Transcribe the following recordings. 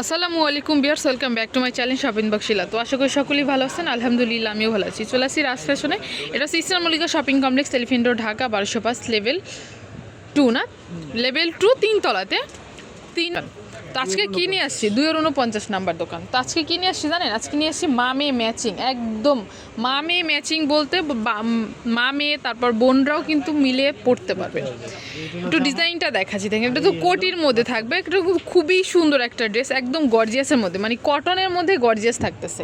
আসসালামু আলাইকুম বিয়ার্স, welcome back to my channel shopping বক্সিলা তো আশা করি সকলেই ভালো আছেন, আলহামদুলিল্লাহ আমিও ভালো আছি। চলে আসি রাজ ফ্যাশনে। এটা হচ্ছে eastern Mallika shopping complex elephant road Dhaka, বারোশো পাঁচ লেভেল টু না? লেভেল টু তিনতলাতে। তিন তো আজকে কি নিয়ে আসছি? দুই উনপঞ্চাশ নাম্বার দোকান। তো আজকে কি নিয়ে আসছি জানেন? আজকে নিয়ে আসছি মা মেয়ে ম্যাচিং একদম। মা মেয়ে ম্যাচিং বলতে মা মেয়ে তারপর বোনরাও কিন্তু মিলে পড়তে পারবে। একটু ডিজাইনটা দেখাচ্ছি দেখেন এটা তো কোটির মধ্যে থাকবে এটা খুব- খুবই সুন্দর একটা ড্রেস একদম গর্জিয়াসের মধ্যে মানে কটনের মধ্যে গর্জিয়াস থাকতেছে।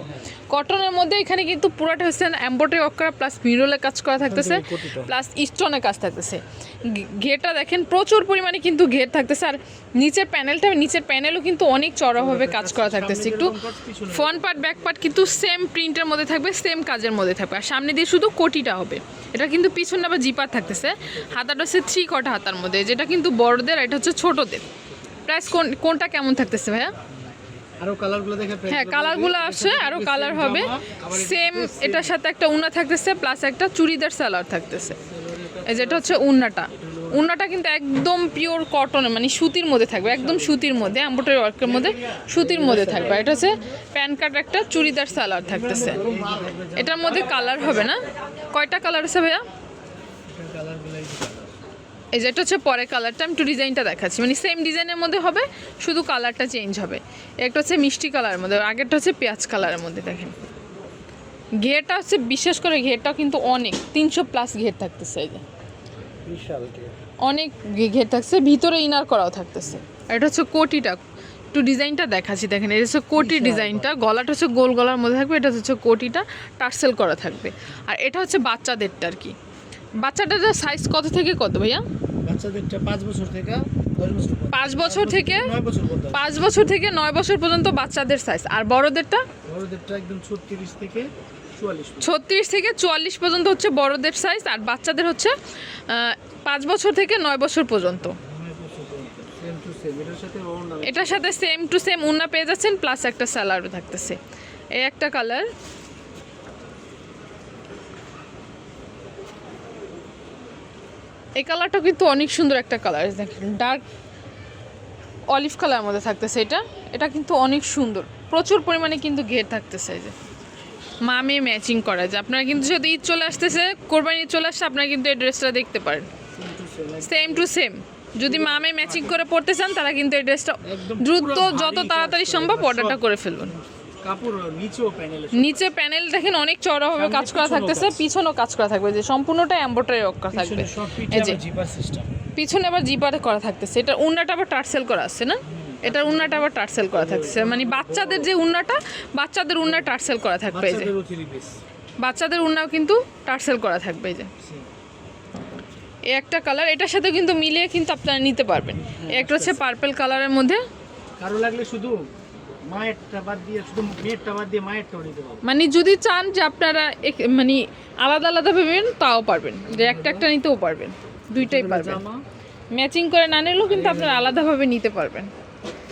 কটনের মধ্যে এখানে কিন্তু পুরোটা হচ্ছে এম্ব্রয়ডারি ওয়ার্ক করা প্লাস মিরোলে কাজ করা থাকতেছে প্লাস স্টোনের কাজ থাকতেছে। ঘেরটা দেখেন প্রচুর পরিমাণে কিন্তু ঘের থাকতেছে আর নিচের প্যানেলটা নিচের প্যানেলও কিন্তু অনেক চড়াভাবে কাজ করা থাকতেছে। একটু ফ্রন্ট পার্ট ব্যাক পার্ট কিন্তু সেম প্রিন্টের মধ্যে থাকবে সেম কাজের মধ্যে থাকবে। আর সামনে দিয়ে শুধু কোটিটা হবে। এটা কিন্তু পিছনে আবার জিপার থাকতেছে। হাতাটা হচ্ছে থ্রি কটা হাতার মধ্যে যেটা কিন্তু বড়দের এটা হচ্ছে ছোটদের। প্রাইস কোন কোনটা কেমন থাকতেছে ভাইয়া? আরও কালারগুলো দেখে হ্যাঁ কালারগুলো দিই। আরও কালার হবে। সেম এটার সাথে একটা উন্না থাকতেছে প্লাস একটা চুড়িদার সালোয়ার থাকতেছে। এই যেটা হচ্ছে উন্নাটা। উন্নাটা কিন্তু একদম পিওর কটনের মানে সুতির মধ্যে থাকবে, একদম সুতির মধ্যে এম্ব্রয়ডারি ওয়ার্কের মধ্যে সুতির মধ্যে থাকবে। এটা হচ্ছে প্যান কার্ড একটা চুড়িদার সালোয়ার থাকতেছে। এটার মধ্যে কালার হবে না? কয়টা কালার আছে ভাইয়া? এই যে যেটা হচ্ছে পরে কালারটা আমি একটু ডিজাইনটা দেখাচ্ছি। মানে সেম ডিজাইনের মধ্যে হবে, শুধু কালারটা চেঞ্জ হবে। একটা হচ্ছে মিষ্টি কালারের মধ্যে আগেরটা হচ্ছে পেঁয়াজ কালারের মধ্যে, দেখেন। ঘেরটা হচ্ছে, বিশেষ করে ঘেরটাও কিন্তু অনেক, তিনশো প্লাস ঘের থাকতেছে এই যে। বিশাল অনেক ঘের থাকছে ভিতরে ইনার করাও থাকতেছে। আর এটা হচ্ছে কোটিটা। একটু ডিজাইনটা দেখাচ্ছি দেখেন এটা হচ্ছে কোটি ডিজাইনটা। গলাটা হচ্ছে গোল গলার মধ্যে থাকবে এটা হচ্ছে কোটিটা। টার্সেল করা থাকবে। আর এটা হচ্ছে বাচ্চাদেরটা আর কি। বাচ্চাটার সাইজ কত থেকে কত ভাইয়া? বাচ্চাদেরটা পাঁচ বছর থেকে। পাঁচ বছর থেকে। পাঁচ বছর থেকে নয় বছর পর্যন্ত বাচ্চাদের সাইজ আর বড়দেরটা? বড়দেরটা একদম ছত্রিশ থেকে চুয়াল্লিশ পর্যন্ত। ছত্রিশ থেকে চুয়াল্লিশ পর্যন্ত হচ্ছে বড়দের সাইজ আর বাচ্চাদের হচ্ছে পাঁচ বছর থেকে নয় বছর পর্যন্ত। এটার সাথে সেম টু সেম উন্না পেয়ে যাচ্ছেন প্লাস একটা স্যালারও থাকতেছে। এই একটা কালার এই কালারটা কিন্তু অনেক সুন্দর একটা কালার দেখেন ডার্ক অলিভ কালার মধ্যে থাকতেছে এটা। এটা কিন্তু অনেক সুন্দর। প্রচুর পরিমাণে কিন্তু ঘের থাকতেছে যে। মামে ম্যাচিং করা যায় আপনারা কিন্তু যদি ঈদ চলে আসতেছে কোরবানি ঈদ চলে আসছে আপনারা কিন্তু এই ড্রেসটা দেখতে পারেন। সেম টু সেম যদি মামে ম্যাচিং করে পড়তে চান তারা কিন্তু এই ড্রেসটা দ্রুত যত তাড়াতাড়ি সম্ভব অর্ডারটা করে ফেলুন। কাপড় নিচেও প্যানেল নিচে প্যানেল দেখেন অনেক সামনে কাজ করা থাকতেছে। পিছনেও কাজ করা থাকবে যে সম্পূর্ণটা এম্বোটারি ওয়ার্ক করা থাকবে। জিপার সিস্টেম পিছনে আবার জিপারে করা থাকতেছে এটা উন্নাটা আবার টার্সেল করা আছে না? এটার উন্নাটা আবার টার্সেল করা থাকতেছে মানে বাচ্চাদের যে উন্নাটা বাচ্চাদের উন্না টার্সেল করা থাকবে এই যে। বাচ্চাদের উন্নাও কিন্তু টার্সেল করা থাকবে এই যে। এই একটা কালার এটার সাথে কিন্তু মিলিয়ে কিন্তু আপনারা নিতে পারবেন। এই একটা হচ্ছে পার্পল কালারের মধ্যে। কারও লাগলে শুধু মায়েরটা বাদ দিয়ে শুধু মেয়েরটা বাদ দিয়ে মায়েরটাও নিতে পারব মানে যদি চান যে আপনারা মানে আলাদা আলাদা ভাবেন তাও পারবেন। যে একটা একটা নিতেও পারবেন। দুইটাই পারবেন। ম্যাচিং করে না নিলেও কিন্তু আপনারা আলাদাভাবে নিতে পারবেন।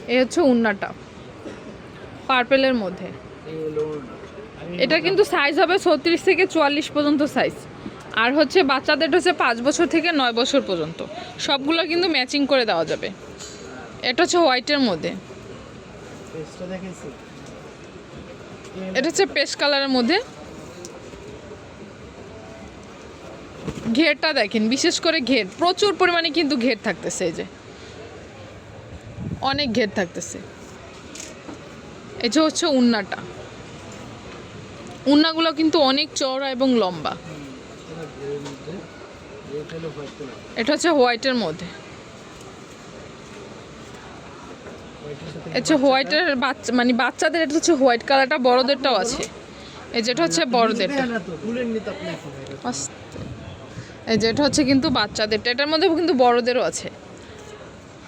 এই হচ্ছে উন্নাটা। পার্পেলের মধ্যে। এটা কিন্তু সাইজ হবে ছত্রিশ থেকে চুয়াল্লিশ পর্যন্ত সাইজ আর হচ্ছে বাচ্চাদের হচ্ছে পাঁচ বছর থেকে নয় বছর পর্যন্ত। সবগুলো কিন্তু ম্যাচিং করে দেওয়া যাবে। এটা হচ্ছে হোয়াইটের মধ্যে। এটা হচ্ছে পেস্ট কালারের মধ্যে। ঘেরটা দেখেন বিশেষ করে ঘের। প্রচুর পরিমাণে কিন্তু ঘের থাকতেছে এই যে। অনেক ঘের থাকতেছে। এই যে হচ্ছে উন্নাটা। উন্নাগুলো কিন্তু অনেক চওড়া এবং লম্বা। এটা হচ্ছে হোয়াইটের মধ্যে হোয়াইটের সাথে এটা হচ্ছে হোয়াইটের বাচ্চা মানে বাচ্চাদের এটা হচ্ছে হোয়াইট কালারটা বড়দেরটাও আছে। এই যেটা হচ্ছে বড়দেরটা। এই যে এটা হচ্ছে কিন্তু বাচ্চাদেরটা এটার মধ্যে কিন্তু বড়দেরও আছে।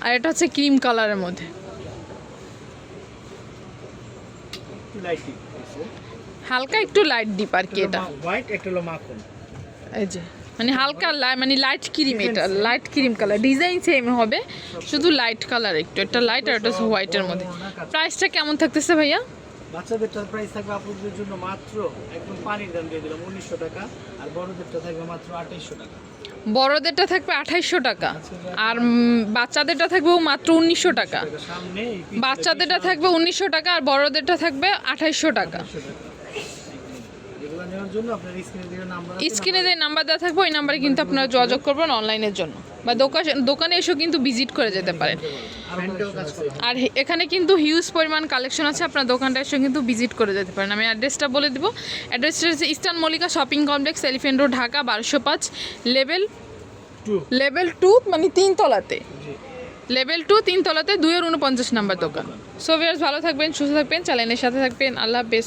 আর এটা হচ্ছে ক্রিম কালারের মধ্যে। হালকা একটু লাইট ডিপ আর কি এটা। হোয়াইট একটা হলো মাখন। এই যে। মানে হালকা লাই- মানে লাইট ক্রিম এটা light cream colour design same হবে শুধু লাইট কালার একটু এটা লাইট আর এটা হচ্ছে হোয়াইটের মধ্যে। প্রাইসটা কেমন থাকতেছে ভাইয়া? বাচ্চাদেরটার প্রাইস থাকবে আপুদের জন্য মাত্র একদম পানির দাম দিয়ে দিলাম উনিশশো টাকা আর বড়দেরটা থাকবে মাত্র আঠাইশশো টাকা। বড়দেরটা থাকবে আঠাইশশো টাকা আর বাচ্চাদেরটা থাকবে মাত্র উনিশশো টাকা। বাচ্চাদেরটা থাকবে উনিশশো টাকা আর বড়দেরটা থাকবে আঠাইশশো টাকা 500 টাকা। এগুলো নেওয়ার জন্য আপনার স্ক্রিনে যে নাম্বার দেওয়া থাকবে ওই নাম্বারে কিন্তু আপনারা যোগাযোগ করবেন অনলাইনের জন্য। বা দোকান দোকানে এসেও কিন্তু ভিজিট করে যেতে পারেন। আর এখানে কিন্তু হিউজ পরিমাণ কালেকশন আছে আপনার দোকানটা এসে কিন্তু ভিজিট করে যেতে পারেন। আমি অ্যাড্রেসটা বলে দিব। অ্যাড্রেসটা হচ্ছে eastern Mallika shopping complex elephant road Dhaka বারোশো পাঁচ লেভেল লেভেল টু মানে তিনতলাতে। লেভেল টু তিনতলাতে দুইয়ের উনপঞ্চাশ নাম্বার দোকান। সো ভিউয়ার্স ভালো থাকবেন সুস্থ থাকবেন চ্যানেলের সাথে থাকবেন। আল্লাহ হাফেজ।